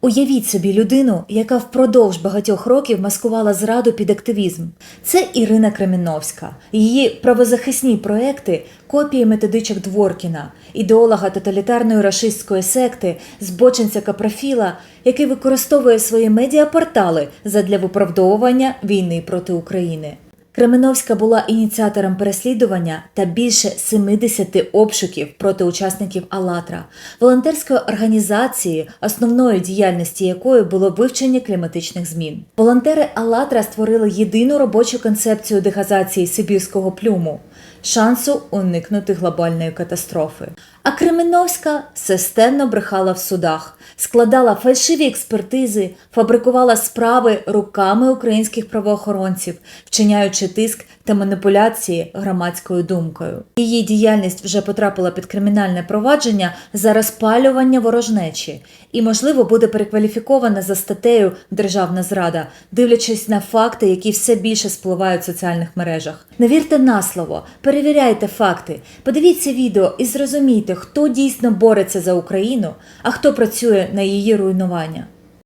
Уявіть собі людину, яка впродовж багатьох років маскувала зраду під активізм. Це Ірина Креміновська. Її правозахисні проекти копії методичок Дворкіна, ідеолога тоталітарної рашистської секти, збочинця Капрофіла, який використовує свої медіапортали задля виправдовування війни проти України. Кременовська була ініціатором переслідування та більше 70 обшуків проти учасників «АЛЛАТРА» – волонтерської організації, основною діяльності якої було вивчення кліматичних змін. Волонтери «АЛЛАТРА» створили єдину робочу концепцію дегазації Сибірського плюму – шансу уникнути глобальної катастрофи. А Кременовська системно брехала в судах, складала фальшиві експертизи, фабрикувала справи руками українських правоохоронців, вчиняючи тиск та маніпуляції громадською думкою. Її діяльність вже потрапила під кримінальне провадження за розпалювання ворожнечі і, можливо, буде перекваліфікована за статтею Державна зрада, дивлячись на факти, які все більше спливають в соціальних мережах. Не вірте на слово, перевіряйте факти, подивіться відео і зрозумійте, хто дійсно бореться за Україну, а хто працює на її руйнування.